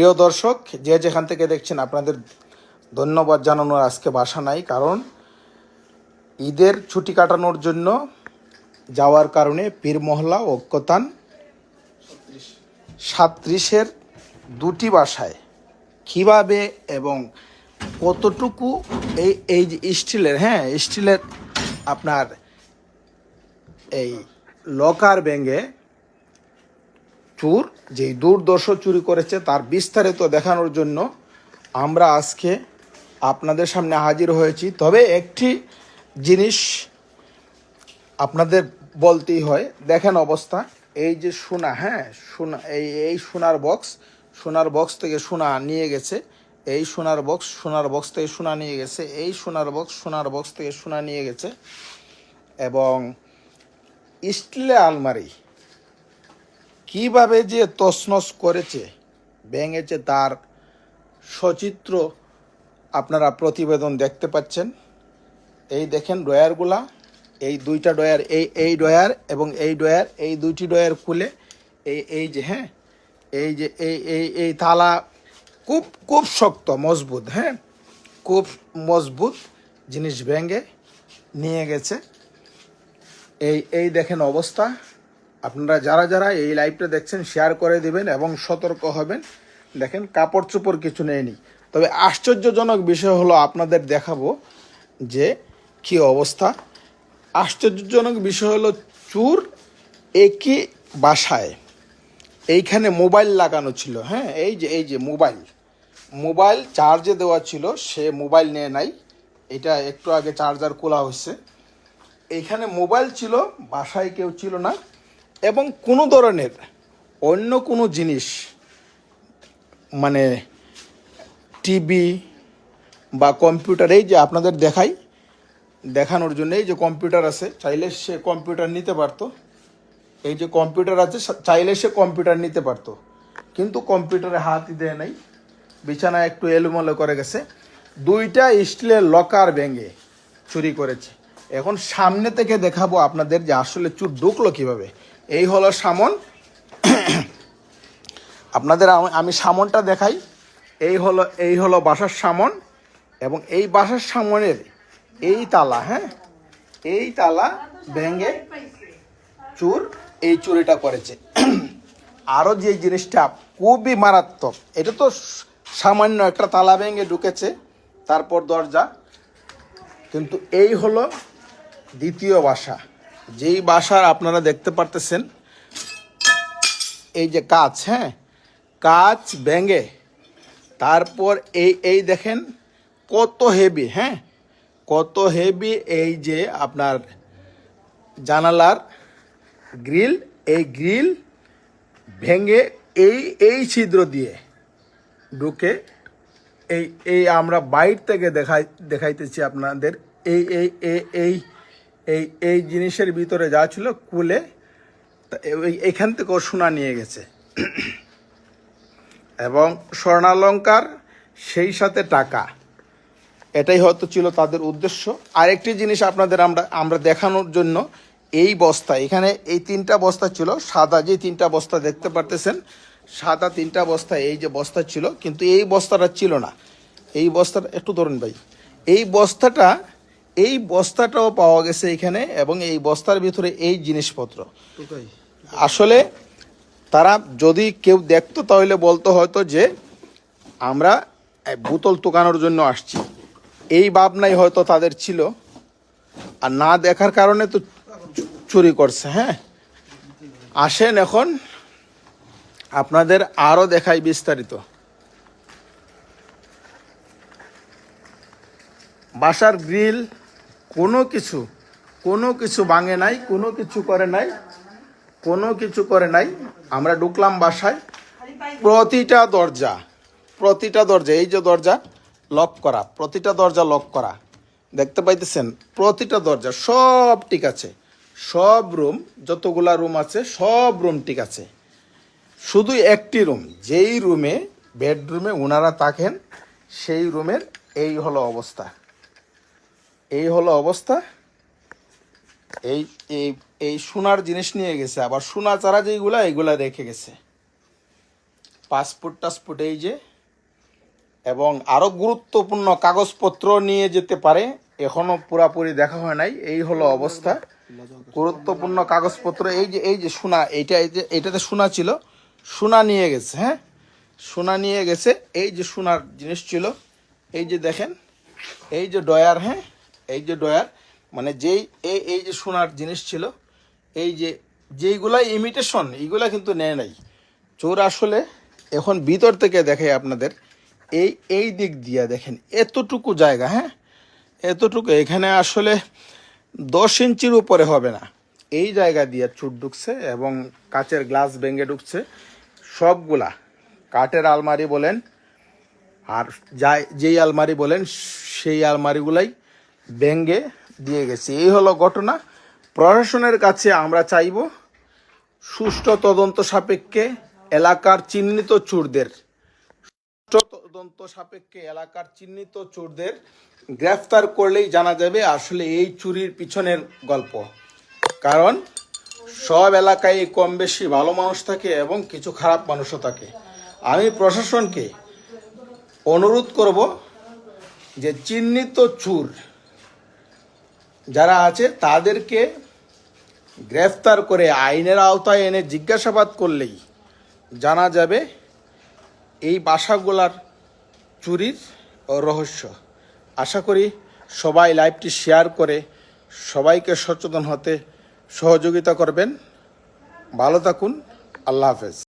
প্রিয় দর্শক, যে যেখান থেকে দেখছেন আপনাদের ধন্যবাদ জানানোর আজকে বাসা নাই, কারণ ঈদের ছুটি কাটানোর জন্য যাওয়ার কারণে পীর মহল্লা ঐক্যতান সাত্রিশের দুটি বাসায়। কীভাবে এবং কতটুকু এই এই যে স্টিলের হ্যাঁ স্টিলের আপনার এই লকার ব্যাঙ্গে চুর যে দুর্দর্শ চুরি করেছে তার বিস্তারিত দেখানোর জন্য আমরা আজকে আপনাদের সামনে হাজির হয়েছি। তবে একটি জিনিস আপনাদের বলতেই হয়, দেখেন অবস্থা। এই যে সোনা হ্যাঁ সোনা, এই এই সোনার বক্স সোনার বক্স থেকে সোনা নিয়ে গেছে। এই সোনার বক্স সোনার বক্স থেকে সোনা নিয়ে গেছে। এই সোনার বক্স সোনার বক্স থেকে সোনা নিয়ে গেছে। এবং স্টিলের আলমারি কীভাবে যে তছনছ করেছে, ভেঙেছে তার সচিত্র আপনারা প্রতিবেদন দেখতে পাচ্ছেন। এই দেখেন ডয়ারগুলা এই দুইটা ডয়ার এই এই ডয়ার এবং এই ডয়ার এই দুইটি ডয়ার খুলে এই এই যে হ্যাঁ এই যে, এই এই এই থালা খুব খুব শক্ত, মজবুত হ্যাঁ খুব মজবুত জিনিস ভেঙে নিয়ে গেছে। এই এই দেখেন অবস্থা। আপনারা যারা যারা এই লাইভটা দেখছেন শেয়ার করে দিবেন এবং সতর্ক হবেন। দেখেন, কাপড় চোপড় কিছু নেয়নি। তবে আশ্চর্যজনক বিষয় হলো আপনাদের দেখাবো যে কি অবস্থা। আশ্চর্যজনক বিষয় হলো চুর একই বাসায়। এইখানে মোবাইল লাগানো ছিল হ্যাঁ? এই যে এই যে মোবাইল। মোবাইল চার্জে দেওয়া ছিল, সে মোবাইল নিয়ে নাই। এটা একটু আগে চার্জার খোলা হয়েছে। এইখানে মোবাইল ছিল, বাসায় কেউ ছিল না। এবং কোনো ধরনের অন্য কোনো জিনিস মানে টিভি বা কম্পিউটার এই যে আপনাদের দেখাই, দেখানোর জন্য এই যে কম্পিউটার আছে, চাইলে সে কম্পিউটার নিতে পারতো। এই যে কম্পিউটার আছে চাইলে সে কম্পিউটার নিতে পারতো। কিন্তু কম্পিউটারে হাতই দেয় নাই, বিছানায় একটু এলোমেলো করে গেছে। দুইটা স্টিলের লকার ভেঙে চুরি করেছে। এখন সামনে থেকে দেখাবো আপনাদের যে আসলে চুর ঢুকলো কীভাবে। এই হলো সামন। আপনাদের আমি- সামনটা দেখাই। এই হলো এই হলো বাসার সামন এবং এই বাসার সামনের এই তালা হ্যাঁ? এই তালা ভেঙে চুর এই চুরিটা করেছে। আরও যে জিনিসটা খুবই মারাত্মক, এটা তো সামান্য একটা তালা ভেঙে ঢুকেছে, তারপর দরজা। কিন্তু এই হলো দ্বিতীয় বাসা। যেই বাসার আপনারা দেখতে পারতেছেন, এই যে কাজ হ্যাঁ? কাজ ভেঙে, তারপর এই এই দেখেন কত হেভি হ্যাঁ? কত হেভি এই যে আপনার জানালার গ্রিল এই গ্রিল ভেঙে এই এই ছিদ্র দিয়ে ঢুকে এই এই আমরা বাইর থেকে দেখাই, দেখাইতেছি আপনাদের, এই এই এই এই এই এই জিনিসের ভিতরে যা ছিল কুলে এইখান থেকেও সোনা নিয়ে গেছে। এবং স্বর্ণালঙ্কার সেই সাথে টাকা। এটাই হয়তো ছিল তাদের উদ্দেশ্য। আরেকটি জিনিস আপনাদের আমরা আমরা দেখানোর জন্য এই বস্তা, এখানে এই তিনটা বস্তা ছিল, সাদা যে তিনটা বস্তা দেখতে পারতেছেন, সাদা তিনটা বস্তা এই যে বস্তা ছিল, কিন্তু এই বস্তাটা ছিল না। এই বস্তাটা, একটু ধরুন ভাই, এই বস্তাটা এই বস্তাটাও পাওয়া গেছে এখানে এবং এই বস্তার ভিতরে এই জিনিসপত্র। আসলে তারা যদি কেউ দেখতো তাহলে বলতো হয়তো যে আমরা বোতল তোকানোর জন্য আসছি। এই ভাবনাই হয়তো তাদের ছিল। আর না দেখার কারণে তো চুরি করছে হ্যাঁ? আসেন এখন আপনাদের আরও দেখাই বিস্তারিত। বাসার গ্রিল কোনো কিছু কোনো কিছু ভাঙে নাই, কোনো কিছু করে নাই, কোনো কিছু করে নাই। আমরা ঢুকলাম বাসায়। প্রতিটা দরজা প্রতিটা দরজা, এই যে দরজা, লক করা, প্রতিটা দরজা লক করা। দেখতে পাইতেছেন, প্রতিটা দরজা সব ঠিক আছে। সব রুম, যতগুলা রুম আছে, সব রুম ঠিক আছে। শুধু একটি রুম, যেই রুমে বেডরুমে ওনারা থাকেন, সেই রুমের এই হলো অবস্থা। এই হলো অবস্থা। এই এই এই সোনার জিনিস নিয়ে গেছে, আবার সোনা চারা যেইগুলা, এইগুলা রেখে গেছে। পাসপোর্ট টাসপোর্ট এই যে, এবং আরও গুরুত্বপূর্ণ কাগজপত্র নিয়ে যেতে পারে এখনও পুরাপুরি দেখা হয় নাই, এই হলো অবস্থা। গুরুত্বপূর্ণ কাগজপত্র, এই যে এই যে সোনা, এইটা, এই যে, এইটাতে সোনা ছিল, সোনা নিয়ে গেছে হ্যাঁ? সোনা নিয়ে গেছে, এই যে সোনার জিনিস ছিল, এই যে দেখেন, এই যে ডয়ার হ্যাঁ? এই যে ডয়ার মানে যেই, এই এই যে সোনার জিনিস ছিল, এই যে, যেইগুলাই ইমিটেশন এইগুলা কিন্তু নেয় নাই। চোর আসলে এখন ভিতর থেকে দেখে আপনাদের, এই এই দিক দিয়ে দেখেন, এতটুকু জায়গা হ্যাঁ? এতটুকু, এখানে আসলে দশ ইঞ্চির উপরে হবে না। এই জায়গা দিয়ে চুট ঢুকছে এবং কাচের গ্লাস ভেঙে ঢুকছে। সবগুলা, কাঠের আলমারি বলেন, আর যাই, যেই আলমারি বলেন, সেই আলমারিগুলাই ভেঙ্গে দিয়ে গেছে। এই হলো ঘটনা। প্রশাসনের কাছে আমরা চাইব সুষ্ঠু তদন্ত সাপেক্ষে এলাকার চিহ্নিত চোরদের, সুষ্ঠু তদন্ত সাপেক্ষে এলাকার চিহ্নিত চোরদের গ্রেফতার করলেই জানা যাবে আসলে এই চুরির পিছনের গল্প। কারণ সব এলাকায় কম বেশি ভালো মানুষ থাকে এবং কিছু খারাপ মানুষও থাকে। আমি প্রশাসনকে অনুরোধ করব যে চিহ্নিত চুর যারা আছে, তাদেরকে গ্রেফতার করে আইনের আওতায় এনে জিজ্ঞাসাবাদ করলেই জানা যাবে এই বাসাগুলার চুরির রহস্য। আশা করি সবাই লাইভটি শেয়ার করে সবাইকে সচেতন হতে সহযোগিতা করবেন। ভালো থাকুন, আল্লাহ হাফেজ।